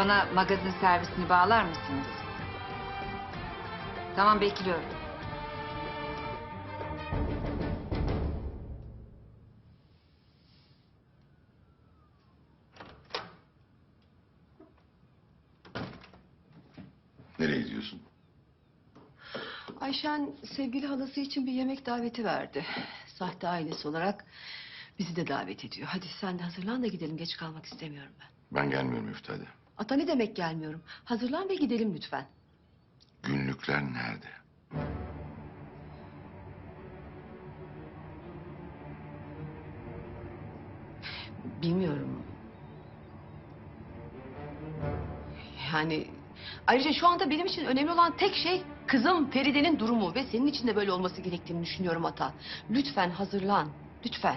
Bana magazin servisini bağlar mısınız? Tamam bekliyorum. Nereye gidiyorsun? Ayşen sevgili halası için bir yemek daveti verdi. Sahte ailesi olarak bizi de davet ediyor. Hadi sen de hazırlan da gidelim. Geç kalmak istemiyorum ben. Ben gelmiyorum Üftade. Ata ne demek gelmiyorum. Hazırlan ve gidelim lütfen. Günlükler nerede? Bilmiyorum. Yani ayrıca şu anda benim için önemli olan tek şey kızım Feride'nin durumu ve senin için de böyle olması gerektiğini düşünüyorum Ata. Lütfen hazırlan. Lütfen.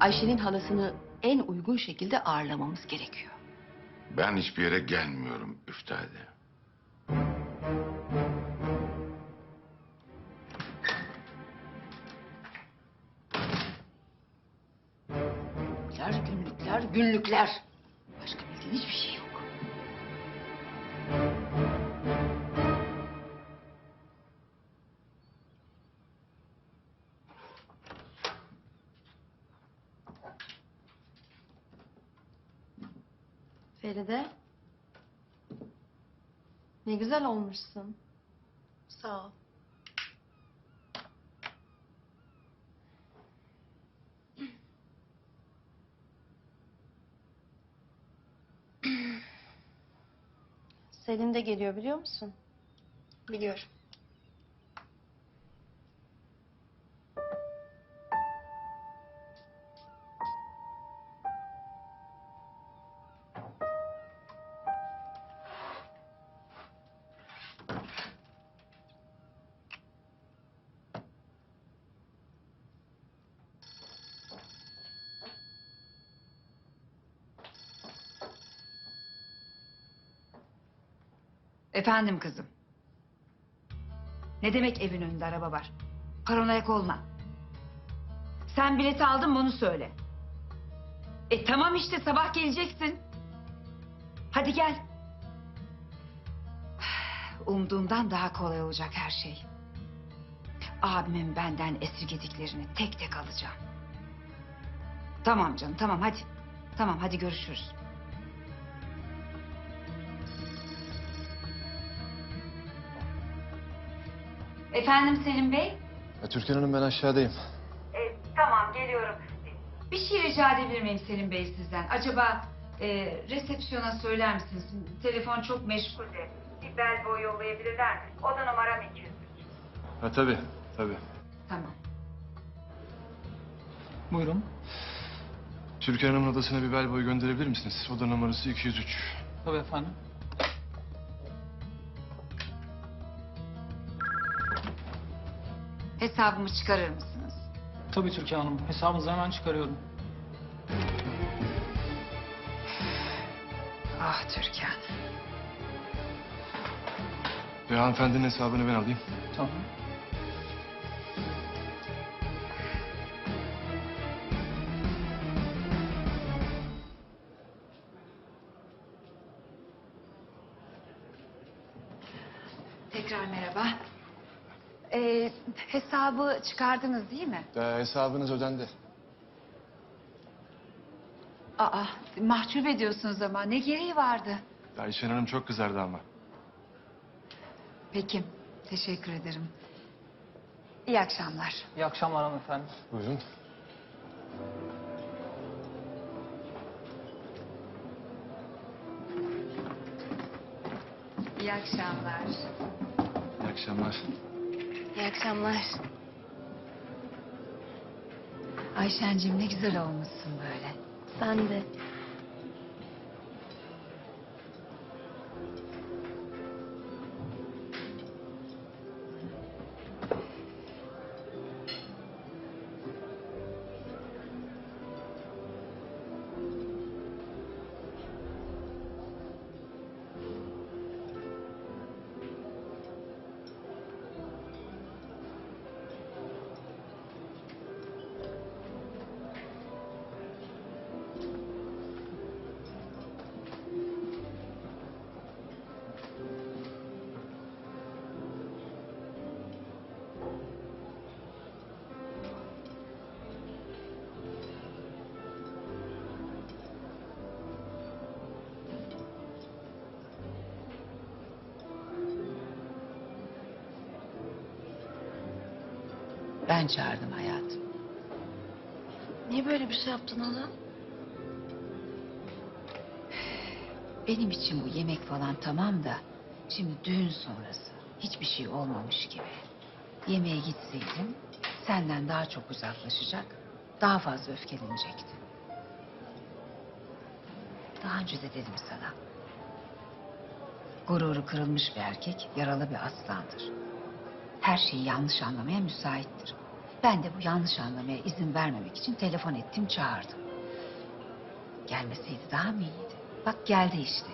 Ayşe'nin halasını en uygun şekilde ağırlamamız gerekiyor. Ben hiçbir yere gelmiyorum Üftade. Günlükler, günlükler, günlükler. Başka bildiğin hiçbir şey Feride. Ne güzel olmuşsun. Sağ ol. Selim de geliyor biliyor musun? Biliyorum. Efendim kızım. Ne demek evin önünde araba var? Paranoyak olma. Sen bileti aldın mı onu söyle. E tamam işte sabah geleceksin. Hadi gel. Umduğumdan daha kolay olacak her şey. Abimin benden esirgediklerini tek tek alacağım. Tamam canım tamam hadi. Tamam hadi görüşürüz. Efendim Selim Bey? Ya, Türkan Hanım ben aşağıdayım. E, tamam geliyorum. Bir şey rica edebilir miyim Selim Bey sizden? Acaba e, resepsiyona söyler misiniz? Telefon çok meşgul de. Bir bel boy yollayabilirler mi? Oda numaram 203. Ha tabii, tabii. Tamam. Buyurun. Türkan Hanım'ın odasına bir bel boy gönderebilir misiniz? Oda numarası 203. Tabii efendim. Hesabımı çıkarır mısınız? Tabii Türkan Hanım. Hesabınızı hemen çıkarıyorum. Ah Türkan. Ve hanımefendinin hesabını ben alayım. Tamam. E, hesabı çıkardınız değil mi? Ee, hesabınız ödendi. Aa mahcup ediyorsunuz ama ne gereği vardı? Ayşen Hanım çok kızardı ama. Peki teşekkür ederim. İyi akşamlar. İyi akşamlar hanımefendi. Buyurun. İyi akşamlar. İyi akşamlar. İyi akşamlar. Ayşencim ne güzel olmuşsun böyle. Sen de. Ben çağırdım hayatım. Niye böyle bir şey yaptın hala? Benim için bu yemek falan tamam da... ...şimdi düğün sonrası hiçbir şey olmamış gibi. Yemeğe gitseydim senden daha çok uzaklaşacak... ...daha fazla öfkelenecekti. Daha önce de dedim sana. Gururu kırılmış bir erkek yaralı bir aslandır. Her şeyi yanlış anlamaya müsaittir. Ben de bu yanlış anlamaya izin vermemek için telefon ettim çağırdım. Gelmeseydi daha mı iyiydi? Bak geldi işte.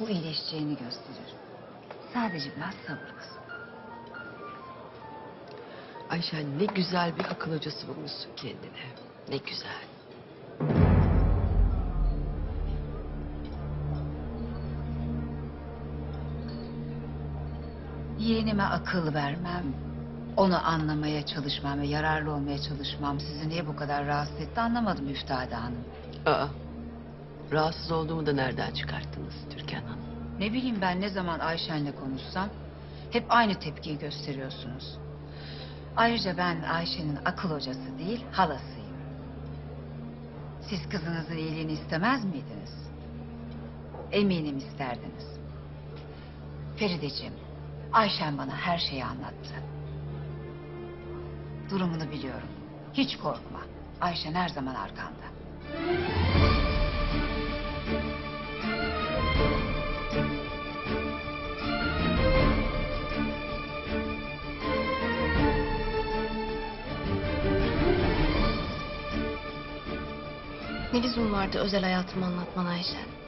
Bu iyileşeceğini gösterir. Sadece biraz sabır kızım. Ayşen ne güzel bir akıl hocası bulmuşsun kendine. Ne güzel. Yeğenime akıl vermem. Onu anlamaya çalışmam ve yararlı olmaya çalışmam sizi niye bu kadar rahatsız etti anlamadım Üftade Hanım. Aa, rahatsız olduğumu da nereden çıkarttınız Türkan Hanım? Ne bileyim ben ne zaman Ayşen'le konuşsam hep aynı tepkiyi gösteriyorsunuz. Ayrıca ben Ayşe'nin akıl hocası değil halasıyım. Siz kızınızın iyiliğini istemez miydiniz? Eminim isterdiniz. Ferideciğim, Ayşen bana her şeyi anlattı. Durumunu biliyorum. Hiç korkma. Ayşen her zaman arkanda. Ne lüzum vardı özel hayatımı anlatmana Ayşen?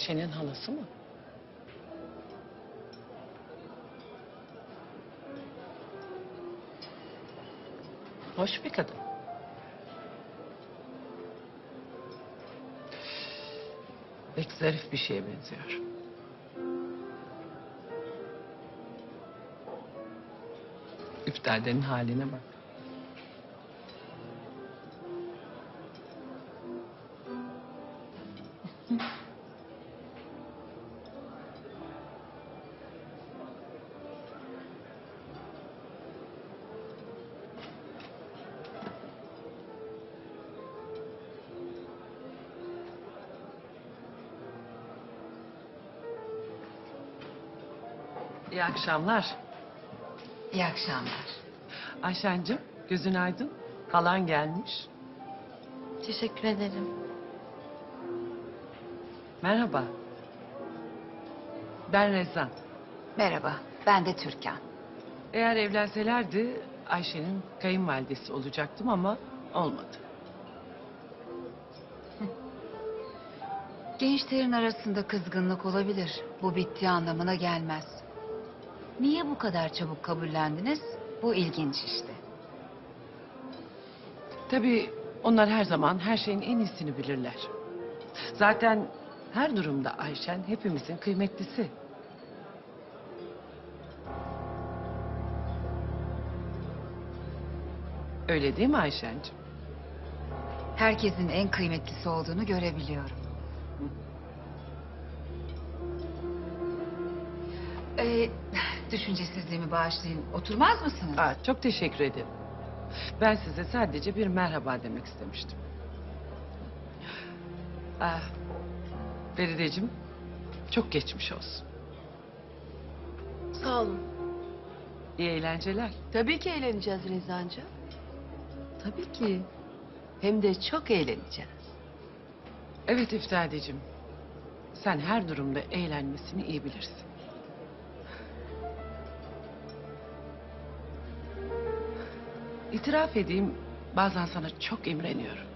Ayşe'nin halası mı? Hoş bir kadın. Pek zarif bir şeye benziyor. Üftadenin haline bak. İyi akşamlar. İyi akşamlar. Ayşen'cim gözün aydın. Halan gelmiş. Teşekkür ederim. Merhaba. Ben Rezan. Merhaba, ben de Türkan. Eğer evlenselerdi Ayşe'nin kayınvalidesi olacaktım ama olmadı. Gençlerin arasında kızgınlık olabilir. Bu bittiği anlamına gelmez. Niye bu kadar çabuk kabullendiniz? Bu ilginç işte. Tabii onlar her zaman her şeyin en iyisini bilirler. Zaten her durumda Ayşen hepimizin kıymetlisi. Öyle değil mi Ayşen'cim? Herkesin en kıymetlisi olduğunu görebiliyorum. Ee, düşüncesizliğimi bağışlayın. Oturmaz mısınız? Aa, çok teşekkür ederim. Ben size sadece bir merhaba demek istemiştim. Ah, Ferideciğim, çok geçmiş olsun. Sağ olun. İyi eğlenceler. Tabii ki eğleneceğiz Rezancığım. Tabii ki. Hem de çok eğleneceğiz. Evet İftadeciğim. Sen her durumda eğlenmesini iyi bilirsin. İtiraf edeyim bazen sana çok imreniyorum.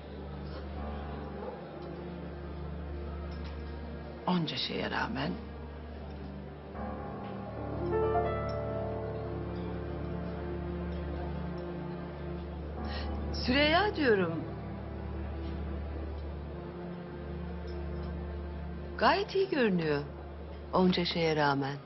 onca şeye rağmen Süreyya diyorum. Gayet iyi görünüyor. Onca şeye rağmen.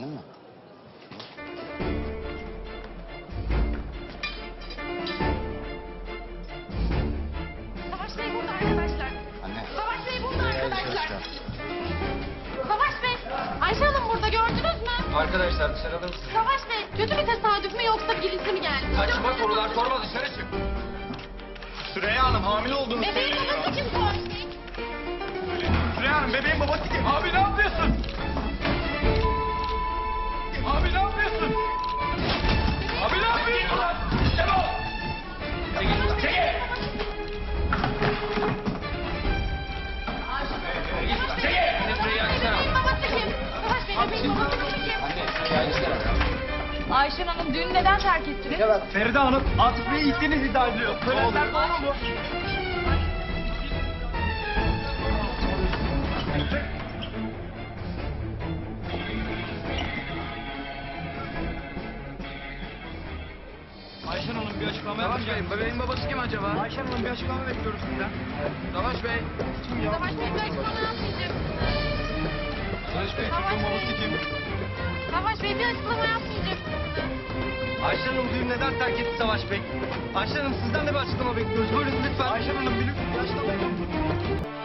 Beğendin mi? Savaş Bey burada arkadaşlar. Anne. Savaş Bey burada arkadaşlar. Savaş Bey. Ayşe Hanım burada gördünüz mü? Arkadaşlar dışarı alır mısınız? Savaş Bey kötü bir tesadüf mü yoksa birisi mi geldi? Saçma sorular sorma dışarı çık. Süreyya Hanım hamile olduğunu Bebeğin babası kim? Süreyya Hanım bebeğin babası kim? Abi ne yapıyorsun? Ayşen Hanım düğünü neden terk ettiniz? Feride Hanım Atıf Bey'i ittiğinizi iddia ediyor. Söylediler doğru mu? Ayşen Hanım bir açıklama Savaş Bey, bebeğin babası kim acaba? Ayşen Hanım bir açıklama bekliyoruz sizden. Savaş Bey. Savaş Bey çocuğun babası kim? Savaş Bey bir açıklama yapmayacak. Ayşen Hanım düğün neden terk etti Savaş Bey? Ayşen Hanım sizden de bir açıklama bekliyoruz. Buyurun lütfen. Ayşen Hanım bir açıklama yapın.